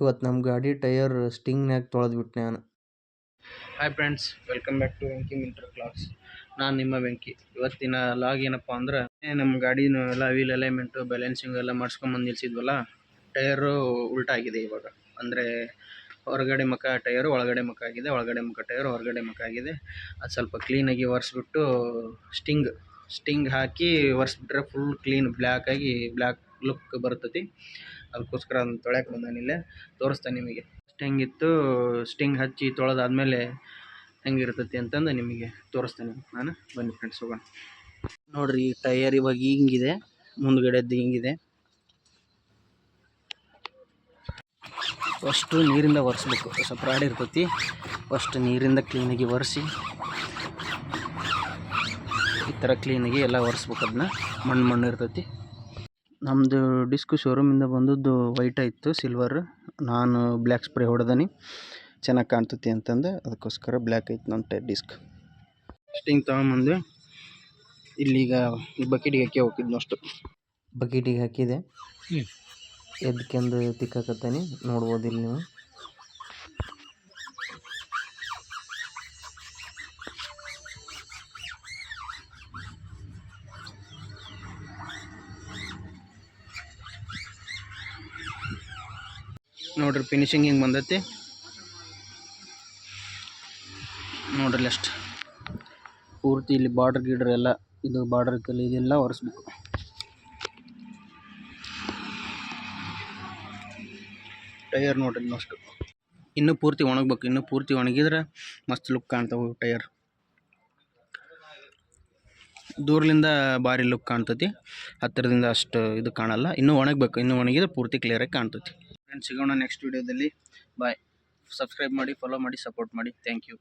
ಇವತ್ತು ನಮ್ಮ ಗಾಡಿ ಟೈಯರ್ ಸ್ಟಿಂಗ್ನ್ಯಾಗ ತೊಳೆದ್ಬಿಟ್ಟೆ ನಾನು. Hi friends welcome back to Venki mentor class ನಾನು ನಿಮ್ಮ ವೆಂಕಿ ಇವತ್ತಿನ ಲಾಗ್ ಏನಪ್ಪ ಅಂದ್ರೆ ನಮ್ಮ ಗಾಡಿನ ಎಲ್ಲ ವೀಲ್ ಅಲೈನ್ಮೆಂಟು ಬ್ಯಾಲೆನ್ಸಿಂಗ್ ಎಲ್ಲ ಮಾಡಿಸ್ಕೊಂಬಂದು ನಿಲ್ಸಿದ್ವಲ್ಲ, ಟೈರು ಉಲ್ಟಾಗಿದೆ ಇವಾಗ. ಅಂದರೆ ಹೊರಗಡೆ ಮುಖ ಟೈರು, ಒಳಗಡೆ ಮುಖ ಆಗಿದೆ, ಒಳಗಡೆ ಮುಖ ಟೈರು, ಹೊರಗಡೆ ಮುಖ ಆಗಿದೆ. ಅದು ಸ್ವಲ್ಪ ಕ್ಲೀನಾಗಿ ಒರೆಸ್ಬಿಟ್ಟು, ಸ್ಟಿಂಗ್ ಸ್ಟಿಂಗ್ ಹಾಕಿ ಒರೆಸ್ಬಿಟ್ರೆ ಫುಲ್ ಕ್ಲೀನ್ ಬ್ಲ್ಯಾಕಾಗಿ ಬ್ಲ್ಯಾಕ್ ಲುಕ್ ಬರ್ತೈತಿ. ಅದಕ್ಕೋಸ್ಕರ ಅದನ್ನ ತೊಳ್ಯಾಕೆ ಬಂದಾನಿಲ್ಲೇ ತೋರಿಸ್ತಾನೆ ನಿಮಗೆ. ಹೆಂಗಿತ್ತು ಸ್ಟಿಂಗ್ ಹಚ್ಚಿ ತೊಳೆದಾದ್ಮೇಲೆ ಹೆಂಗಿರ್ತತಿ ಅಂತಂದು ನಿಮಗೆ ತೋರಿಸ್ತೇನೆ. ನಾನು ಬನ್ನಿ ಫ್ರೆಂಡ್ಸ್ ಹೋಗೋಣ. ನೋಡ್ರಿ, ಈ ಟಯರ್ ಇವಾಗ ಹಿಂಗಿದೆ. ಮುಂದ್ಗಡೆದ್ದು ಹಿಂಗಿದೆ. ಫಸ್ಟು ನೀರಿಂದ ಒರೆಸ್ಬೇಕು. ಸ್ವಲ್ಪ ರಾಡಿ ಇರ್ತೈತಿ. ಫಸ್ಟ್ ನೀರಿಂದ ಕ್ಲೀನಾಗಿ ಒರೆಸಿ. ಈ ಥರ ಕ್ಲೀನಾಗಿ ಎಲ್ಲ ಒರೆಸ್ಬೇಕು ಅದನ್ನ ಮಣ್ಣು ಮಣ್ಣು ಇರ್ತೈತಿ. ನಮ್ಮದು ಡಿಸ್ಕ್ ಶೋರೂಮಿಂದ ಬಂದದ್ದು ವೈಟ್ ಇತ್ತು ಸಿಲ್ವರ್ ನಾನು ಬ್ಲ್ಯಾಕ್ ಸ್ಪ್ರೇ ಹೊಡೆದನಿ. ಚೆನ್ನಾಗಿ ಕಾಣ್ತತಿ ಅಂತಂದು ಅದಕ್ಕೋಸ್ಕರ ಬ್ಲ್ಯಾಕ್ ಐತೆ ನನ್ನ ಡಿಸ್ಕ್ ಸ್ಟಿಂಗ್ ತೊಗೊಂಬಂದು. ಇಲ್ಲಿಗ ಬಕೆಟಿಗೆ ಹಾಕಿ ಹೋಗಿದ್ನು ಅಷ್ಟು. ಬಕೆಟಿಗೆ ಹಾಕಿದೆ. ಎದ್ಕೆಂದು ತಿಕ್ಕಾಕತ್ತಾನೆ ನೋಡ್ಬೋದು ಇಲ್ಲಿ ನೀವು. ನೋಡ್ರಿ ಫಿನಿಶಿಂಗ್ ಹಿಂಗೆ ಬಂದೈತಿ. ನೋಡ್ರಿ ಅಷ್ಟು ಪೂರ್ತಿ ಇಲ್ಲಿ ಬಾರ್ಡ್ರ್ ಗೀಡ್ರ್ ಎಲ್ಲ, ಇದು ಬಾರ್ಡರ್ ಕಲ್ಲಿ ಇದೆಲ್ಲ ಒರೆಸ್ಬೇಕು. ಟೈರ್ ನೋಡ್ರಿ ಇನ್ನಷ್ಟು ಇನ್ನೂ ಪೂರ್ತಿ ಒಣಗ್ಬೇಕು, ಇನ್ನೂ ಪೂರ್ತಿ ಒಣಗಿದ್ರೆ ಮಸ್ತ್ ಲುಕ್ ಕಾಣ್ತಾವೆ ಟೈರ್ ದೂರದಿಂದ ಭಾರಿ ಲುಕ್ ಕಾಣ್ತೈತಿ, ಹತ್ತಿರದಿಂದ ಅಷ್ಟು ಇದು ಕಾಣಲ್ಲ, ಇನ್ನೂ ಒಣಗಬೇಕು, ಇನ್ನೂ ಒಣಗಿದ್ರೆ ಪೂರ್ತಿ ಕ್ಲಿಯರಾಗಿ ಕಾಣ್ತೈತಿ. ಸಿಗೋಣ ನೆಕ್ಸ್ಟ್ ವೀಡಿಯೋದಲ್ಲಿ ಬಾಯ್ ಸಬ್ಸ್ಕ್ರೈಬ್ ಮಾಡಿ ಫಾಲೋ ಮಾಡಿ ಸಪೋರ್ಟ್ ಮಾಡಿ. Thank you